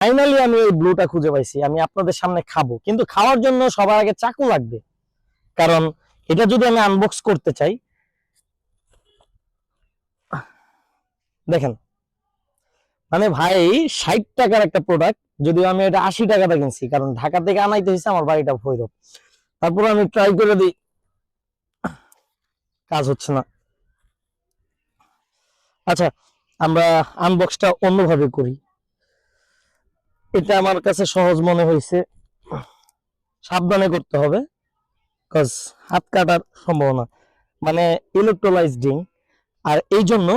Finally আমি এই ব্লুটা খুঁজে পাইছি, আমি আপনাদের সামনে খাব। কিন্তু খাওয়ার জন্য সবার আগে চাকু লাগবে। কারণ এটা যদি আমি আনবক্স করতে চাই, দেখেন মানে ভাই, ষাট টাকার একটা প্রোডাক্ট যদিও আমি এটা আশি টাকাটা কিনছি, কারণ ঢাকা থেকে আনাইতে হয়েছে, আমার বাড়িটা ভৈরব। তারপর আমি ট্রাই করে দিই। কাজ হচ্ছে না। আচ্ছা আমরা আনবক্সটা অন্যভাবে করি। এটা আমার কাছে সহজ মনে হয়েছে সাবধানে করতে হবে কজ হাত কাটার সম্ভাবনা। মানে ইলেকট্রোলাইজ ড্রিঙ্ক আর এই জন্য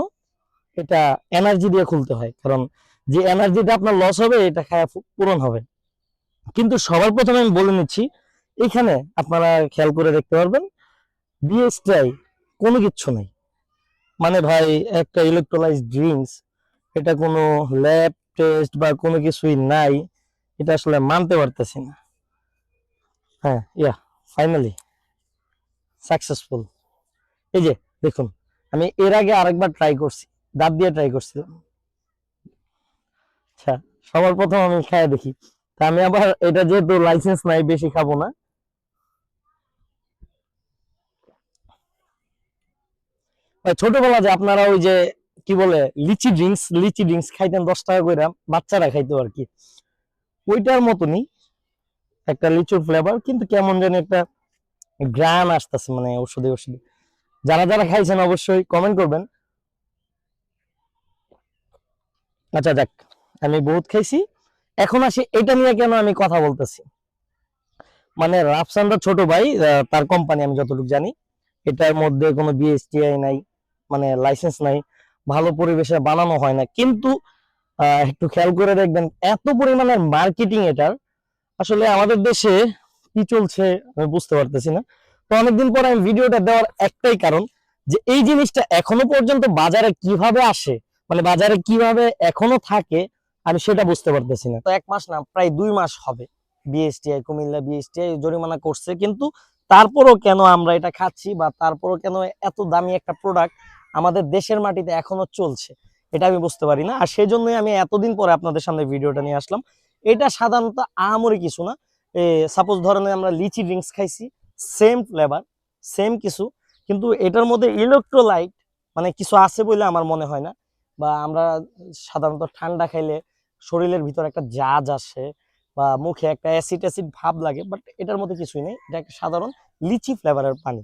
এটা এনার্জি দিয়ে খুলতে হয়। কারণ যে এনার্জিটা আপনার লস হবে, এটা খায় পূরণ হবে। কিন্তু সবার প্রথমে আমি বলে নিচ্ছি, এখানে আপনারা খেয়াল করে দেখতে পারবেন বিএসটাই কোনো কিচ্ছু নেই। মানে ভাই, একটা ইলেকট্রোলাইজ ড্রিঙ্কস এটা কোনো ল্যাব টেস্ট বা কোনো কিছুই নাই, এটা আসলে মানতে পারতেছি না। হ্যাঁ ইয়া ফাইনালি সাকসেসফুল এই যে, দেখুন, আমি এর আগে আরেকবার ট্রাই করছি, দাঁত দিয়ে ট্রাই করছিলাম। আচ্ছা সবার প্রথম আমি খাই দেখি। তা আমি আবার, এটা যেহেতু লাইসেন্স নাই, বেশি খাব না। ছোটবেলা যে আপনারা ওই যে কি বলে, লিচি ড্রিঙ্কস লিচি ড্রিঙ্কস খাইতেন দশ টাকা করে বাচ্চারা খাইতো আর কি ওইটার মতনই একটা লিচুর ফ্লেভার কিন্তু কেমন জানি একটা গ্রাম আসতেছে মানে ওষুধে ওষুধে যারা যারা খাইছেন অবশ্যই কমেন্ট করবেন। আচ্ছা দেখ আমি বহুত খাইছি। এখন আসি, এটা নিয়ে কেন আমি কথা বলতেছি? মানে রাফসান্দার ছোট ভাই তার কোম্পানি আমি যতটুকু জানি, এটার মধ্যে কোনো বিএসটিআই নাই মানে লাইসেন্স নাই। ভালো পরিবেশে বানানো হয় না। কিন্তু একটু খেয়াল করে দেখবেন, এত পরিমাণের মার্কেটিং এটার, আসলে আমাদের দেশে কি চলছে আমি বুঝতে পারতেছি না। তো অনেকদিন পর আমি ভিডিওটা দেওয়ার একটাই কারণ যে, এই জিনিসটা এখনও পর্যন্ত বাজারে কীভাবে আসে মানে বাজারে কীভাবে এখনও থাকে, আমি সেটা বুঝতে পারতেছি না। তো এক মাস না, প্রায় দুই মাস হবে বিএসটিআই কুমিল্লা বিএসটিআই জরিমানা করছে। কিন্তু তারপরও কেন আমরা এটা খাচ্ছি বা তারপরও কেন এত দামি একটা প্রোডাক্ট আমাদের দেশের মাটিতে এখনও চলছে। এটা আমি বুঝতে পারি না। আর সেই জন্যই আমি এতদিন পরে আপনাদের সামনে ভিডিওটা নিয়ে আসলাম। এটা সাধারণত আহামরি কিছু না। সাপোজ ধরেন আমরা লিচি ড্রিঙ্কস খাইছি সেম ফ্লেভার সেম কিছু। কিন্তু এটার মধ্যে ইলেকট্রোলাইট মানে কিছু আছে বলে আমার মনে হয় না। বা আমরা সাধারণত ঠান্ডা খাইলে শরীরের ভিতর একটা জাজ আসে বা মুখে একটা অ্যাসিড অ্যাসিড ভাব লাগে বাট এটার মধ্যে কিছুই নেই। এটা একটা সাধারণ লিচি ফ্লেভারের পানি।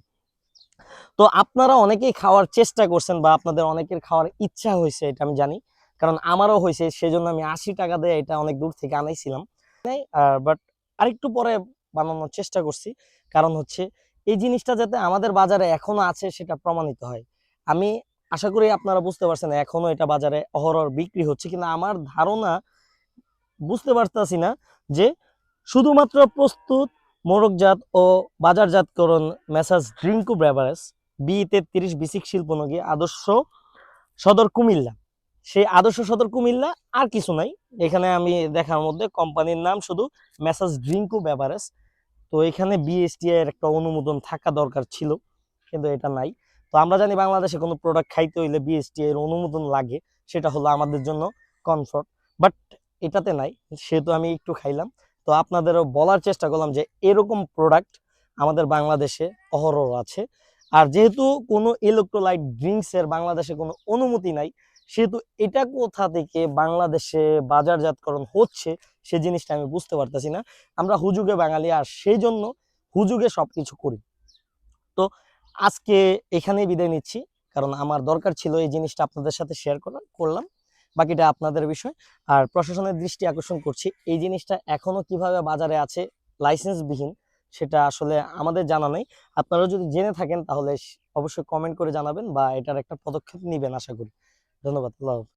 তো আপনারা অনেকেই খাওয়ার চেষ্টা করছেন বা আপনাদের অনেকের খাওয়ার ইচ্ছা হয়েছে, এটা আমি জানি। কারণ আমারও হয়েছে, সেজন্য আমি আশি টাকা দিয়ে এটা অনেক দূর থেকে আনাইছিলাম। বাট আরেকটু পরে বানানোর চেষ্টা করছি। কারণ হচ্ছে, এই জিনিসটা যাতে আমাদের বাজারে এখনও আছে, সেটা প্রমাণিত হয়। আমি আশা করি আপনারা বুঝতে পারছেন, এখনও এটা বাজারে অহরহ বিক্রি হচ্ছে কিন্তু আমার ধারণা বুঝতে পারতাছি না যে শুধুমাত্র প্রস্তুত মোরকজাত ও বাজারজাতকরণ মেসাজ ড্রিঙ্কু ব্রেভারেজ বি তেত্রিশ বিসিক শিল্পনগী আদর্শ সদর কুমিল্লা। সেই আদর্শ সদর কুমিল্লা আর কিছু নাই। এখানে আমি দেখার মধ্যে কোম্পানির নাম শুধু মেসাজ ড্রিঙ্কু ব্রেভারেজ। তো এখানে বিএসটিআই এর একটা অনুমোদন থাকা দরকার ছিল, কিন্তু এটা নাই। তো আমরা জানি বাংলাদেশে কোনো প্রোডাক্ট খাইতে হইলে বিএসটিআই এর অনুমোদন লাগে, সেটা হলো আমাদের জন্য কমফর্ট বাট এটাতে নাই। সেহেতু আমি একটু খাইলাম। তো আপনাদেরও বলার চেষ্টা করলাম যে এরকম প্রোডাক্ট আমাদের বাংলাদেশে অহরহ আছে। আর যেহেতু কোনো ইলেকট্রোলাইট ড্রিঙ্কসের বাংলাদেশে কোনো অনুমতি নাই, সেহেতু এটা কোথা থেকে বাংলাদেশে বাজারজাতকরণ হচ্ছে সে জিনিসটা আমি বুঝতে পারতেছি না। আমরা হুজুগে বাঙালি, আর সেই জন্য হুজুগে সব কিছু করি। তো আজকে এখানেই বিদায় নিচ্ছি, কারণ আমার দরকার ছিল এই জিনিসটা আপনাদের সাথে শেয়ার করা, করলাম। বাকিটা আপনাদের বিষয়। আর প্রশাসনের দৃষ্টি আকর্ষণ করছি, এই জিনিসটা এখনও কীভাবে বাজারে আছে, লাইসেন্সবিহীন, সেটা আসলে আমাদের জানা নেই। আপনারা যদি জেনে থাকেন তাহলে অবশ্যই কমেন্ট করে জানাবেন বা এটার একটা পদক্ষেপ নেবেন আশা করি। ধন্যবাদ।